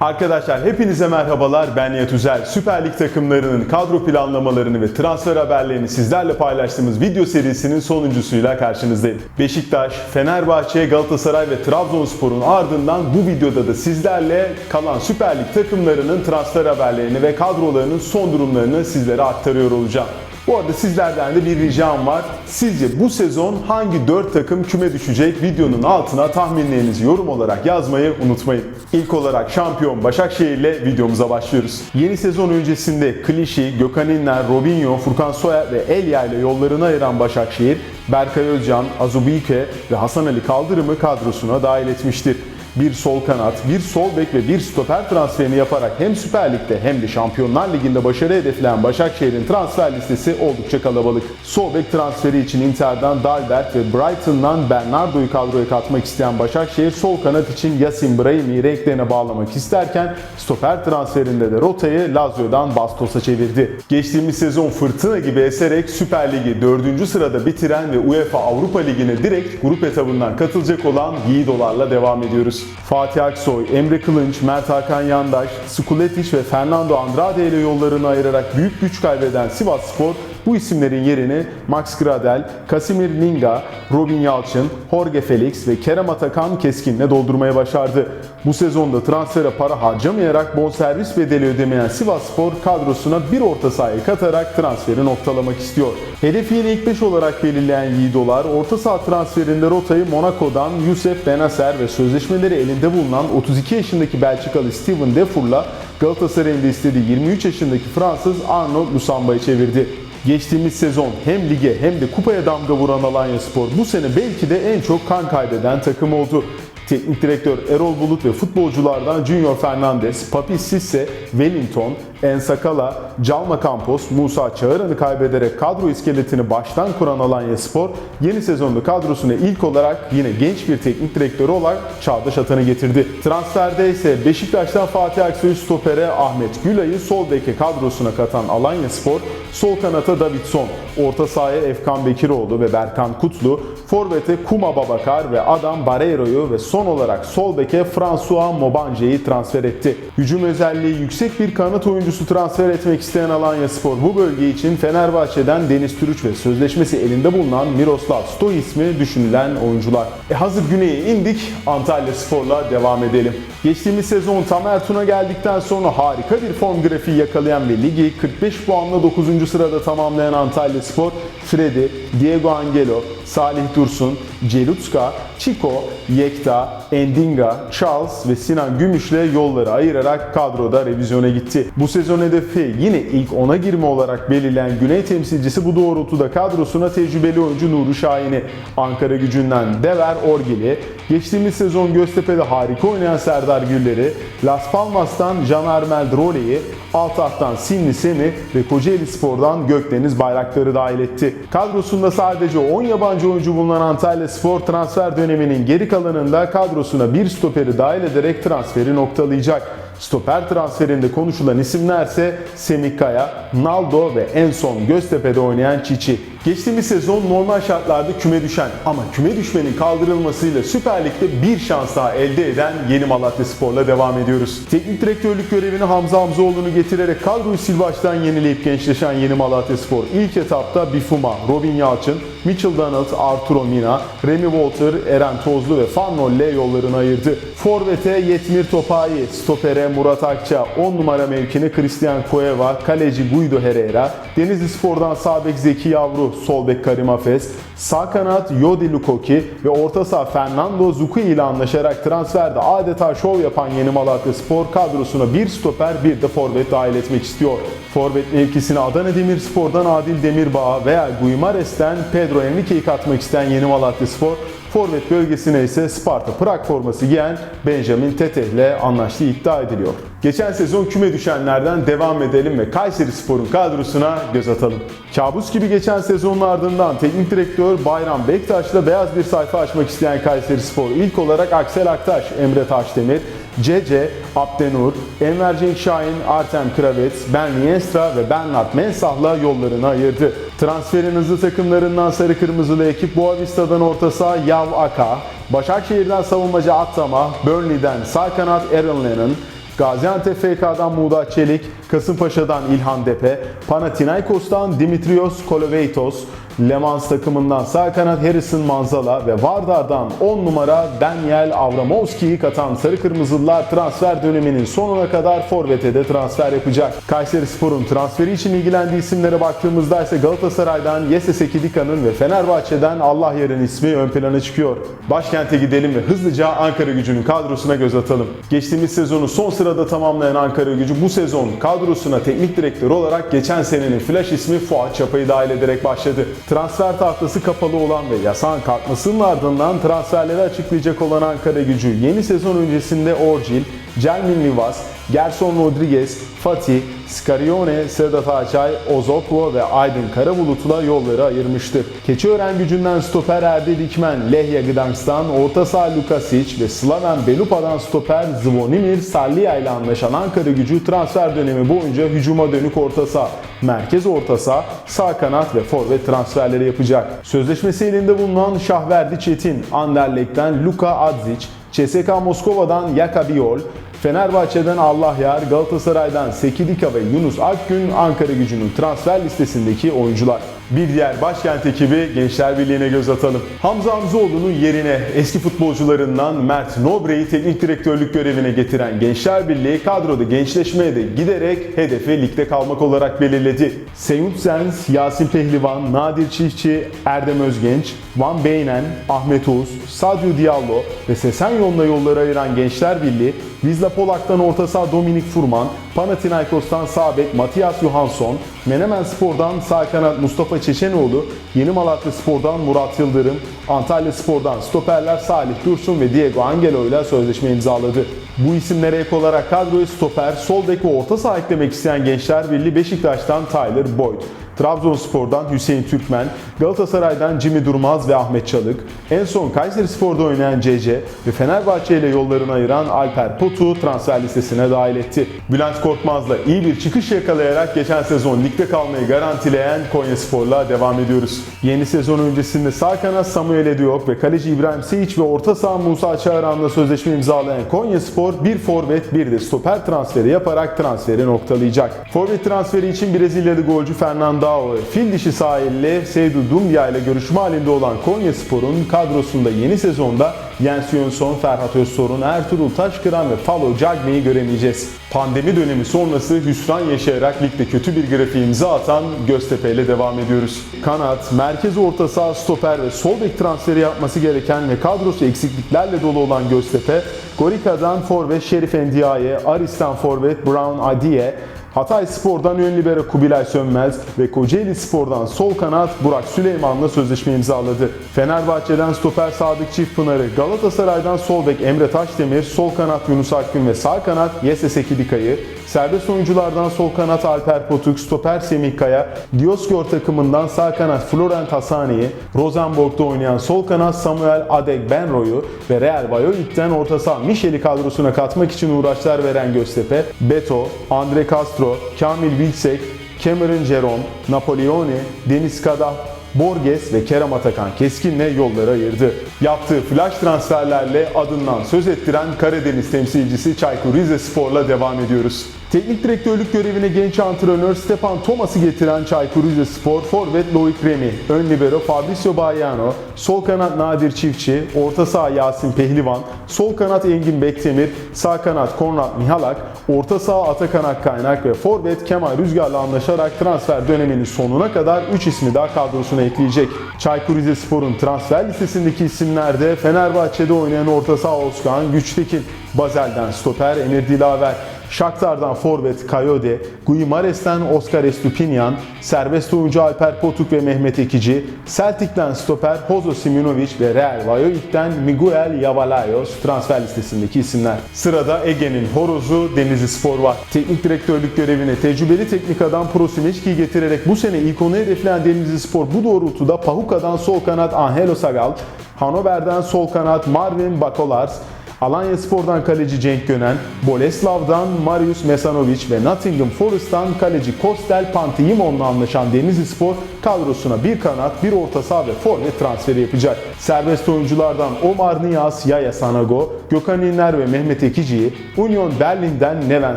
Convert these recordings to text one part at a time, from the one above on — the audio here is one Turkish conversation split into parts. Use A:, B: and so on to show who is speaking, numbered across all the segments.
A: Arkadaşlar hepinize merhabalar. Ben Nihat Üzel. Süper Lig takımlarının kadro planlamalarını ve transfer haberlerini sizlerle paylaştığımız video serisinin sonuncusuyla karşınızdayım. Beşiktaş, Fenerbahçe, Galatasaray ve Trabzonspor'un ardından bu videoda da sizlerle kalan Süper Lig takımlarının transfer haberlerini ve kadrolarının son durumlarını sizlere aktarıyor olacağım. Bu arada sizlerden de bir ricam var. Sizce bu sezon hangi 4 takım küme düşecek? Videonun altına tahminlerinizi yorum olarak yazmayı unutmayın. İlk olarak şampiyon Başakşehir ile videomuza başlıyoruz. Yeni sezon öncesinde Klişi, Gökhan İnler, Robinho, Furkan Soyer ve Elia ile yollarını ayıran Başakşehir, Berkay Özcan, Azubike ve Hasan Ali Kaldırım'ı kadrosuna dahil etmiştir bir sol kanat, bir sol bek ve bir stoper transferini yaparak hem Süper Lig'de hem de Şampiyonlar Ligi'nde başarı hedefleyen Başakşehir'in transfer listesi oldukça kalabalık. Sol bek transferi için Inter'dan Dalbert ve Brighton'dan Bernardo'yu kadroya katmak isteyen Başakşehir sol kanat için Yasin Brahim'i renklerine bağlamak isterken stoper transferinde de rotayı Lazio'dan Bastos'a çevirdi. Geçtiğimiz sezon fırtına gibi eserek Süper Ligi 4. sırada bitiren ve UEFA Avrupa Ligi'ne direkt grup etabından katılacak olan Yiğidolarla devam ediyoruz. Fatih Aksoy, Emre Kılınç, Mert Hakan Yandaş, Skuletiç ve Fernando Andrade ile yollarını ayırarak büyük güç kaybeden Sivas Spor bu isimlerin yerini Max Gradel, Kasimir Ninga, Robin Yalçın, Jorge Felix ve Kerem Atakan Keskin'le doldurmaya başardı. Bu sezonda transfere para harcamayarak bonservis bedeli ödemeyen Sivas Spor kadrosuna bir orta sahayı katarak transferi noktalamak istiyor. Hedefi yine ilk 5 olarak belirleyen Yiğidolar, orta saha transferinde rotayı Monaco'dan Youssef Benacer ve sözleşmeleri elinde bulunan 32 yaşındaki Belçikalı Steven Defour'la Galatasaray'ın istediği 23 yaşındaki Fransız Arnaud Lusamba'yı çevirdi. Geçtiğimiz sezon hem lige hem de kupaya damga vuran Alanya Spor bu sene belki de en çok kan kaybeden takım oldu. Teknik direktör Erol Bulut ve futbolculardan Junior Fernandes, Papi Sisse, Wellington, Ensakala, Calma Campos, Musa Çağıran'ı kaybederek kadro iskeletini baştan kuran Alanya Spor, yeni sezonda kadrosuna ilk olarak yine genç bir teknik direktörü olarak Çağdaş Atan'ı getirdi. Transferde ise Beşiktaş'tan Fatih Aksoy stopere Ahmet Gülay'ı sol beke kadrosuna katan Alanya Spor, sol kanata Davidson, orta sahaya Efkan Bekiroğlu ve Berkan Kutlu, forvete Kuma Babakar ve Adam Barreiro'yu ve son olarak sol beke François Mobanje'yi transfer etti. Hücum özelliği yüksek bir kanat oyuncusu transfer etmek isteyen Alanya Spor bu bölge için Fenerbahçe'den Deniz Türüç ve sözleşmesi elinde bulunan Miroslav Stoy ismi düşünülen oyuncular. E hazır güneye indik Antalya Spor'la devam edelim. Geçtiğimiz sezon Tamer Tuna geldikten sonra harika bir form grafiği yakalayan ve ligi 45 puanla 9. sırada tamamlayan Antalya Spor, Freddy, Diego Angelo, Salih Dursun, Celutska, Chico, Yekta, Endinga, Charles ve Sinan Gümüş'le yolları ayırarak kadroda revizyona gitti. Bu sezon hedefi yine ilk 10'a girme olarak belirlenen Güney temsilcisi bu doğrultuda kadrosuna tecrübeli oyuncu Nuri Şahin'i, Ankara gücünden Dever Orgil'i, geçtiğimiz sezon Göztepe'de harika oynayan Serdar Güller'i, Las Palmas'tan Caner Meldrole'yi, Altah'tan Sinli Semi ve Kocaeli Spor'dan Gökdeniz Bayraktar'ı dahil etti. Kadrosunda sadece 10 yabancı oyuncu bulunan Antalya Spor transfer döneminin geri kalanında kadrosuna bir stoperi dahil ederek transferi noktalayacak. Stoper transferinde konuşulan isimlerse Semih Kaya, Naldo ve en son Göztepe'de oynayan Çiçi. Geçtiğimiz sezon normal şartlarda küme düşen ama küme düşmenin kaldırılmasıyla Süper Lig'de bir şans daha elde eden Yeni Malatya Spor'la devam ediyoruz. Teknik direktörlük görevini Hamza Hamzoğlu'nu getirerek kadroyu sil baştan yenileyip gençleşen Yeni Malatya Spor ilk etapta Bifuma, Robin Yalçın, Mitchell Donald, Arturo Mina, Remy Walter, Eren Tozlu ve Fannolle yollarını ayırdı. Forvet'e Yetmir Topayi, stopere Murat Akça, 10 numara mevkine Christian Cueva, kaleci Guido Herrera, Denizli Spor'dan sağ bek Zeki Yavru, sol bek Karim Afes, sağ kanat Yodi Lukoki ve orta saha Fernando Zucchi ile anlaşarak transferde adeta şov yapan Yeni Malatya Spor kadrosuna bir stoper bir de forvet dahil etmek istiyor. Forvet mevkisine Adana Demirspor'dan Adil Demirbağ veya Guimares'ten Pedro Enrique'yi katmak isteyen Yeni Malatya Spor, Forvet bölgesine ise Sparta Prag forması giyen Benjamin Tete ile anlaştığı iddia ediliyor. Geçen sezon küme düşenlerden devam edelim ve Kayseri Spor'un kadrosuna göz atalım. Kabus gibi geçen sezonun ardından teknik direktör Bayram Bektaş'la beyaz bir sayfa açmak isteyen Kayseri Spor ilk olarak Aksel Aktaş, Emre Taşdemir, Cece, Abdenur, Enver Cenk Şahin, Artem Kravets, Ben Lienstra ve Bernard Mensah'la yollarını ayırdı. Transferin hızlı takımlarından sarı kırmızılı ekip Boavista'dan orta saha Yav Aka, Başakşehir'den savunmacı Attama, Burnley'den sağ kanat Aaron Lennon, Gaziantep FK'dan Muğda Çelik, Kasımpaşa'dan İlhan Depe, Panathinaikos'tan Dimitrios Koloveitos, Le Mans takımından sağ kanat Harrison Manzala ve Vardar'dan 10 numara Daniel Avramovski'yi katan Sarı Kırmızılılar transfer döneminin sonuna kadar Forvet'e de transfer yapacak. Kayseri Spor'un transferi için ilgilendiği isimlere baktığımızda ise Galatasaray'dan Yese Sekidika'nın ve Fenerbahçe'den Allah Yarın ismi ön plana çıkıyor. Başkente gidelim ve hızlıca Ankara gücünün kadrosuna göz atalım. Geçtiğimiz sezonu son sırada tamamlayan Ankara gücü bu sezon kadrosuna teknik direktör olarak geçen senenin flash ismi Fuat Çapa'yı dahil ederek başladı. Transfer tahtası kapalı olan ve yasağın kalkmasının ardından transferleri açıklayacak olan Ankara gücü yeni sezon öncesinde Orcil, Celmin Livas, Gerson Rodriguez, Fatih, Scarione, Sedat Ağaçay, Ozokvo ve Aydın Karabulut'la yolları ayırmıştı. Keçiören gücünden stoper Erdil Dikmen, Lehya Gdansk'tan orta saha Lukasic ve Slaven Belupa'dan stoper Zvonimir Sallia ile anlaşan Ankara gücü transfer dönemi boyunca hücuma dönük orta saha, merkez orta saha, sağ kanat ve forvet transferleri yapacak. Sözleşmesi elinde bulunan Şahverdi Çetin, Anderlecht'ten Luka Adzic, CSKA Moskova'dan Yakabiol, Fenerbahçe'den Allah Yar, Galatasaray'dan Sekidika ve Yunus Akgün Ankara gücünün transfer listesindeki oyuncular. Bir diğer başkent ekibi Gençler Birliği'ne göz atalım. Hamza Hamzoğlu'nun yerine eski futbolcularından Mert Nobre'yi teknik direktörlük görevine getiren Gençler Birliği kadroda gençleşmeye de giderek hedefi ligde kalmak olarak belirledi. Seyut Sens, Yasin Pehlivan, Nadir Çiftçi, Erdem Özgenç, Van Beynen, Ahmet Oğuz, Sadio Diallo ve Sesenyon'la yolları ayıran Gençler Birliği, Vizla Polak'tan orta saha Dominik Furman, Panathinaikos'tan sağ bek Matias Johansson, Menemen Spor'dan sağ kanat Mustafa Çeçenoğlu, Yeni Malatya Spor'dan Murat Yıldırım, Antalya Spor'dan stoperler Salih Dursun ve Diego Angelo ile sözleşme imzaladı. Bu isimlere ek olarak kadroya stoper, sol bek ve orta saha eklemek isteyen Gençler Birliği Beşiktaş'tan Tyler Boyd, Trabzonspor'dan Hüseyin Türkmen, Galatasaray'dan Jimmy Durmaz ve Ahmet Çalık, en son Kayseri Spor'da oynayan CC ve Fenerbahçe ile yollarını ayıran Alper Potu transfer listesine dahil etti. Bülent Korkmaz'la iyi bir çıkış yakalayarak geçen sezon ligde kalmayı garantileyen Konya Spor'la devam ediyoruz. Yeni sezon öncesinde sağ kanat Samuel Ediok ve kaleci İbrahim Seyic ve orta saha Musa Çağıran'la sözleşme imzalayan Konya Spor bir forvet bir de stoper transferi yaparak transferi noktalayacak. Forvet transferi için Brezilyalı golcü Fernando ve fil dişi sahilli Seydou Doumbia ile görüşme halinde olan Konya Spor'un kadrosunda yeni sezonda Jens Jönsson, Ferhat Özsorun, Ertuğrul Taşkıran ve Falo Cagney'i göremeyeceğiz. Pandemi dönemi sonrası hüsran yaşayarak ligde kötü bir grafiğe imza atan Göztepe ile devam ediyoruz. Kanat, merkez orta saha, stoper ve sol bek transferi yapması gereken ve kadrosu eksikliklerle dolu olan Göztepe, Gorika'dan forvet Şerif Endiaye, Aris'ten forvet Brown Adiye, Hatay Spor'dan ön libero Kubilay Sönmez ve Kocaeli Spor'dan sol kanat Burak Süleyman'la sözleşme imzaladı. Fenerbahçe'den stoper Sadık Çiftpınar'ı, Galatasaray'dan sol bek Emre Taşdemir, sol kanat Yunus Akgün ve sağ kanat Yese Sekidika'yı, serbest oyunculardan sol kanat Alper Potuk, stoper Semih Kaya, Dioskor takımından sağ kanat Florent Hasani'yi, Rosenborg'da oynayan sol kanat Samuel Adegbenro'yu ve Real Valladolid'den orta saha Michel'i kadrosuna katmak için uğraşlar veren Göztepe, Beto, Andre Castro, Kamil Wilsek, Cameron Jerome, Napoleone, Deniz Kadah, Borges ve Kerem Atakan Keskin'le yolları ayırdı. Yaptığı flash transferlerle adından söz ettiren Karadeniz temsilcisi Çaykur Rizespor'la devam ediyoruz. Teknik direktörlük görevine genç antrenör Stepan Thomas'ı getiren Çaykur Rizespor, forvet Loic Remy, ön libero Fabrizio Baiano, sol kanat Nadir Çiftçi, orta saha Yasin Pehlivan, sol kanat Engin Bektemir, sağ kanat Konrad Mihalak, orta saha Atakan Akkaynak ve forvet Kemal Rüzgar'la anlaşarak transfer döneminin sonuna kadar 3 ismi daha kadrosuna ekleyecek. Çaykur Rizespor'un transfer listesindeki isimlerde Fenerbahçe'de oynayan orta saha Özkan Güçtekin, Bazel'den stoper Emir Dilaver, Shakhtar'dan forvet Kayode, Guimares'ten Oscar Estupinian, serbest oyuncu Alper Potuk ve Mehmet Ekici, Celtic'ten stoper Hozo Siminovic ve Real Valladolid'den Miguel Yavalayos transfer listesindeki isimler. Sırada Ege'nin horozu Denizli Spor var. Teknik direktörlük görevine tecrübeli teknik adam Prosimeçki'yi getirerek bu sene ilk onu hedefleyen Denizli Spor bu doğrultuda Pahuka'dan sol kanat Angelo Sagal, Hannover'den sol kanat Marvin Bakolars, Alanya Spor'dan kaleci Cenk Gönen, Boleslav'dan Marius Mesanovic ve Nottingham Forest'tan kaleci Kostel Panteyimon'la anlaşan Denizli Spor kadrosuna bir kanat, bir orta saha ve forvet transferi yapacak. Serbest oyunculardan Omar Niyaz, Yaya Sanago, Gökhan İnler ve Mehmet Ekici'yi, Union Berlin'den Neven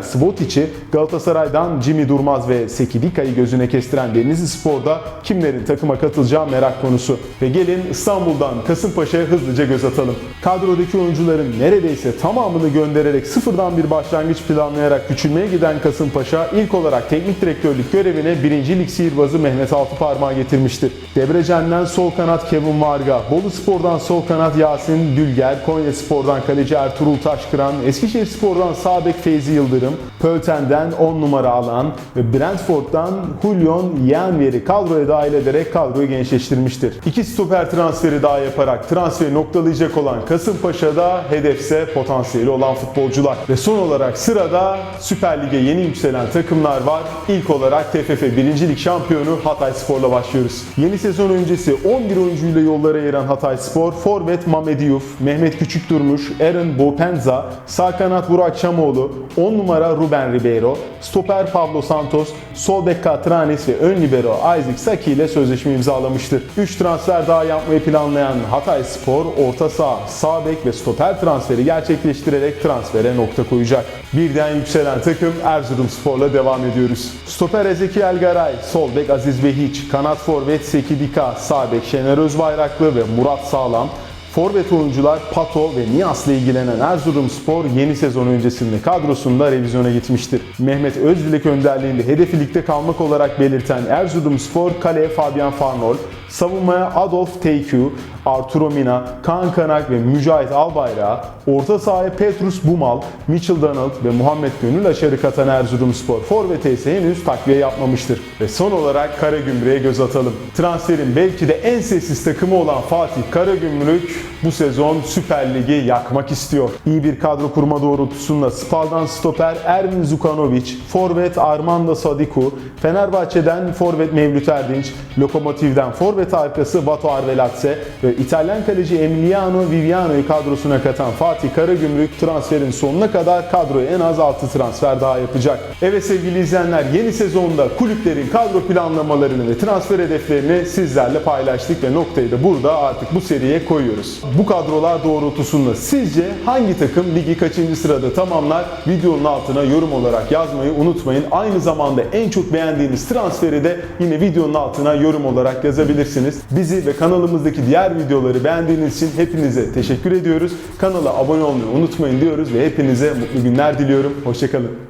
A: Svotic'i, Galatasaray'dan Jimmy Durmaz ve Sekidika'yı gözüne kestiren Denizli Spor'da kimlerin takıma katılacağı merak konusu. Ve gelin İstanbul'dan Kasımpaşa'ya hızlıca göz atalım. Kadrodaki oyuncuların neredeyse tamamını göndererek sıfırdan bir başlangıç planlayarak küçülmeye giden Kasımpaşa ilk olarak teknik direktörlük görevine 1. Lig sihirbazı Mehmet Altıparmak'ı getirmiştir. Debrecen'den sol kanat Kevin Varga, Bolu Spor'dan sol kanat Yasin Dülger, Konya Spor'dan kaleci Ertuğrul Taşkıran, Eskişehir Spor'dan sağ bek Feyzi Yıldırım, Pölten'den 10 numara alan ve Brentford'dan Julian Yanver'i kadroya dahil ederek kadroyu gençleştirmiştir. İki stoper transferi daha yaparak transferi noktalayacak olan Kasımpaşa'da hedefse potansiyeli olan futbolcular. Ve son olarak sırada Süper Lig'e yeni yükselen takımlar var. İlk olarak TFF 1. Lig şampiyonu Hatay Spor'la başlıyoruz. Yeni sezon öncesi 11 oyuncuyla yollara ayıran Hatay Spor, Forvet Mamedi Yuf, Mehmet Küçükdurmuş, Aaron Bopenza, sağ kanat Burak Çamoğlu, 10 numara Ruben Ribeiro, stoper Pablo Santos, sol bek Katranis ve ön libero Isaac Saki ile sözleşme imzalamıştır. 3 transfer daha yapmayı planlayan Hatay Spor, orta saha, sağ bek ve stoper transferi gerçekleştirerek transfere nokta koyacak. Birden yükselen takım Erzurum Spor'la devam ediyoruz. Stoper Ezekiel Garay, sol bek Aziz Behiç, kanat forvet Seki Dika, sağ bek Şener Özbayraklı ve Murat Sağlam, Forvet oyuncular Pato ve Nias'la ilgilenen Erzurumspor yeni sezon öncesinde kadrosunda revizyona gitmiştir. Mehmet Özdilek önderliğinde hedefi ligde kalmak olarak belirten Erzurumspor kaleye Fabian Farnol, savunmaya Adolf Teykü, Arturo Mina, Kaan Kanak ve Mücahit Albayrak'ı, orta sahaya Petrus Bumal, Mitchell Donald ve Muhammed Gönül Aşarı katan Erzurumspor forvete ise henüz takviye yapmamıştır. Ve son olarak Karagümrük'e göz atalım. Transferin belki de en sessiz takımı olan Fatih Karagümrük bu sezon Süper Lig'i yakmak istiyor. İyi bir kadro kurma doğrultusunda Spal'dan stoper Ervin Zukanovic, forvet Armando Sadiku, Fenerbahçe'den forvet Mevlüt Erdinç, Lokomotiv'den forvet arkası Vato Arveladze ve İtalyan kaleci Emiliano Viviano'yu kadrosuna katan Fatih Karagümrük transferin sonuna kadar kadroya en az 6 transfer daha yapacak. Evet sevgili izleyenler yeni sezonda kulüplerin kadro planlamalarını ve transfer hedeflerini sizlerle paylaştık ve noktayı da burada artık bu seriye koyuyoruz. Bu kadrolar doğrultusunda sizce hangi takım ligi kaçıncı sırada tamamlar? Videonun altına yorum olarak yazmayı unutmayın. Aynı zamanda en çok beğendiğiniz transferi de yine videonun altına yorum olarak yazabilirsiniz. Bizi ve kanalımızdaki diğer videoları beğendiğiniz için hepinize teşekkür ediyoruz. Kanala abone olmayı unutmayın diyoruz ve hepinize mutlu günler diliyorum. Hoşçakalın.